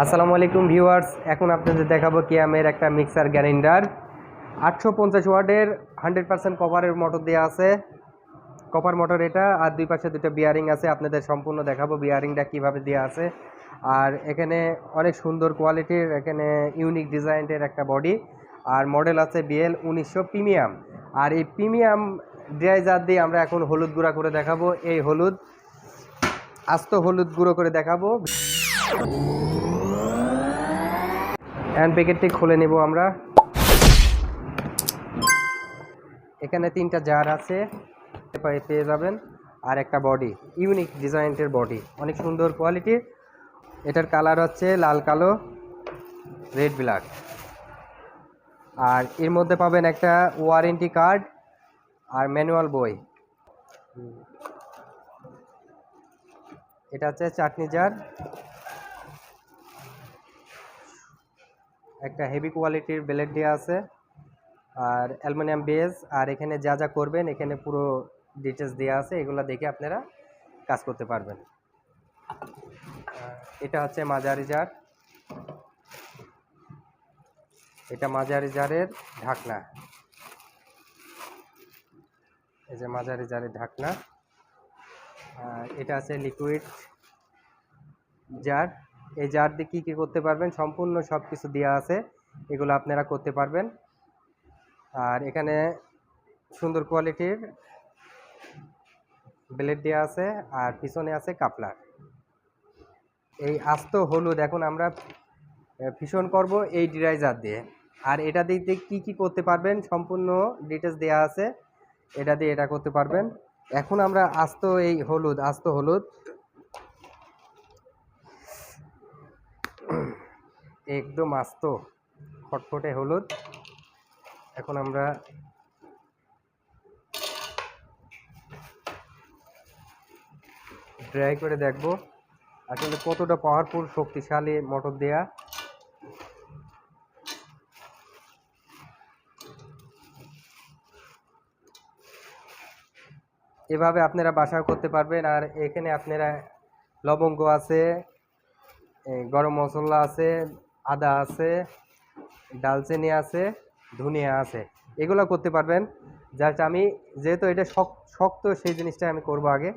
আসসালামু আলাইকুম ভিউয়ার্স, এখন আপনাদের দেখাবো কিয়ামের একটা মিক্সার গ্যারেন্ডার আটশো পঞ্চাশ ওয়ার্ডের হান্ড্রেড পার্সেন্ট কভারের মোটর দেওয়া আছে। কপার মোটর এটা, আর দুই পাশে দুটো বিয়ারিং আছে, আপনাদের সম্পূর্ণ দেখাবো বিয়ারিংটা কীভাবে দেওয়া আছে। আর এখানে অনেক সুন্দর কোয়ালিটির এখানে ইউনিক ডিজাইনের একটা বডি আর মডেল আছে বিএল উনিশশো প্রিমিয়াম। আর এই প্রিমিয়াম ড্রাইজার দিয়ে আমরা এখন হলুদ গুঁড়া করে দেখাবো। এই হলুদ, আস্ত হলুদ গুঁড়ো করে দেখাবো। হ্যান্ড প্যাকেটটি খুলে নেব আমরা। এখানে তিনটা জার আছে পেয়ে যাবেন। আর একটা বডি ইউনিক ডিজাইনের বডি অনেক সুন্দর কোয়ালিটির এটার কালার হচ্ছে লাল কালো রেড ব্ল্যাক আর এর মধ্যে পাবেন একটা ওয়ারেন্টি কার্ড আর ম্যানুয়াল বই। এটা হচ্ছে চাটনি জার একটা হেভি কোয়ালিটির ব্লেড দেওয়া আছে আর অ্যালুমিনিয়াম বেস আর এখানে যা যা করবেন, এখানে পুরো ডিটেলস দেওয়া আছে, এগুলো দেখে আপনারা কাজ করতে পারবেন। এটা হচ্ছে মাঝারি জার এটা মাঝারি জারের ঢাকনা। এই যে মাঝারি জারের ঢাকনা। এটা আছে লিকুইড জার এই জার দিয়ে কী কী করতে পারবেন? সম্পূর্ণ সব কিছু দেওয়া আছে। এগুলো আপনারা করতে পারবেন। আর এখানে সুন্দর কোয়ালিটির ব্লেড দেওয়া আছে আর পিছনে আছে কাপলার। এই আস্ত হলুদ এখন আমরা ফিশন করব এই ডিরাইজার দিয়ে। আর এটা দিয়ে কী কী করতে পারবেন? সম্পূর্ণ ডিটেলস দেওয়া আছে। এটা দিয়ে এটা করতে পারবেন। এখন আমরা আস্ত এই হলুদ, আস্ত হলুদ একদম আস্ত, খটখটে হলুদ। এখন আমরা ড্রাই করে দেখব। আসলে কতটা পাওয়ারফুল শক্তিশালী মোটর দেয়া। এভাবে আপনারা বাসাও করতে পারবেন। আর এখানে আপনারা লবঙ্গ আছে গরম মশলা আছে, আদা আছে, ডালচিনি আছে, ধনিয়া আছে। এগুলো করতে পারবেন। জাস্ট আমি যেহেতু এটা শক- শক্ত সেই জিনিসটা আমি করব আগে।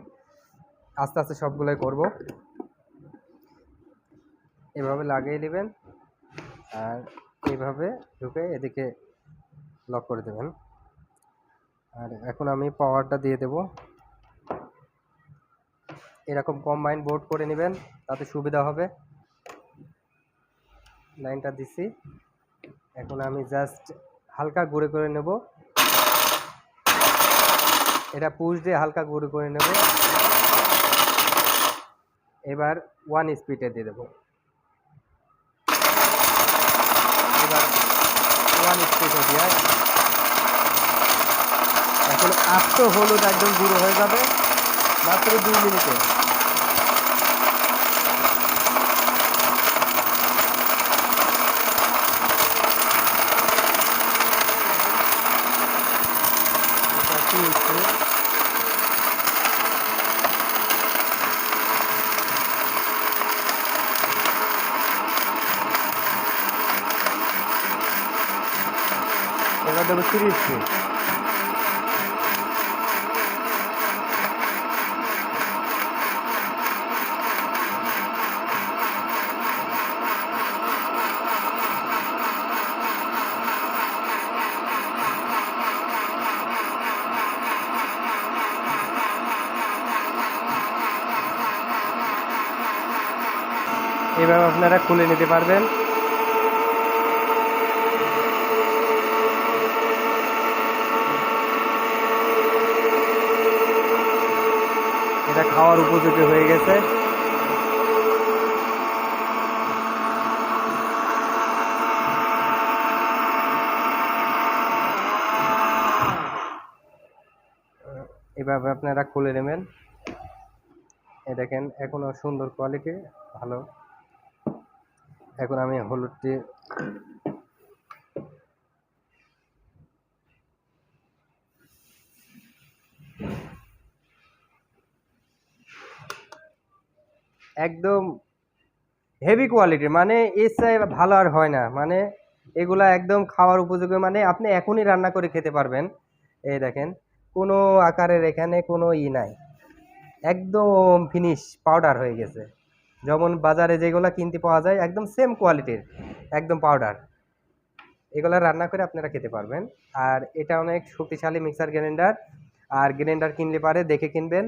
আস্তে আস্তে সবগুলোই করব। এভাবে লাগিয়ে নেবেন আর এইভাবে ঢুকে এদিকে লক করে দেবেন। আর এখন আমি পাওয়ারটা দিয়ে দেব। এরকম কম্বাইন বোর্ড করে নেবেন, তাতে সুবিধা হবে। লাইনটা দিছি। এখন আমি জাস্ট হালকা গুঁড়ো করে নেব। এটা পুশ দিয়ে হালকা গুঁড়ো করে নেব। এবার ওয়ান স্পিডে দিয়ে দেবো। এবার ওয়ান স্পিডে দিয়ে এখন আস্ত হলুদ একদম গুঁড়ো হয়ে যাবে। মাত্র দুই মিনিটে এটা কি হচ্ছে? এবার দেবো তিরিশ এভাবে আপনারা খুলে নিতে পারবেন। এটা খাওয়ার উপযোগী হয়ে গেছে। এভাবে আপনারা খুলে নেবেন। এ দেখেন, এখনও সুন্দর কোয়ালিটি ভালো। এখন আমি হলুদটি একদম হেভি কোয়ালিটির মানে এর চেয়ে ভালো আর হয় না। মানে এগুলা একদম খাওয়ার উপযোগী। মানে আপনি এখনই রান্না করে খেতে পারবেন। এই দেখেন, কোনো আকারের এখানে কোনো ই নাই। একদম ফিনিশ পাউডার হয়ে গেছে। যেমন বাজারে যেগুলো কিনতে পাওয়া যায়, একদম সেম কোয়ালিটির একদম পাউডার এগুলো রান্না করে আপনারা খেতে পারবেন। আর এটা অনেক শক্তিশালী মিক্সার গ্রাইন্ডার আর গ্রাইন্ডার কিনলে পারে, দেখে কিনবেন।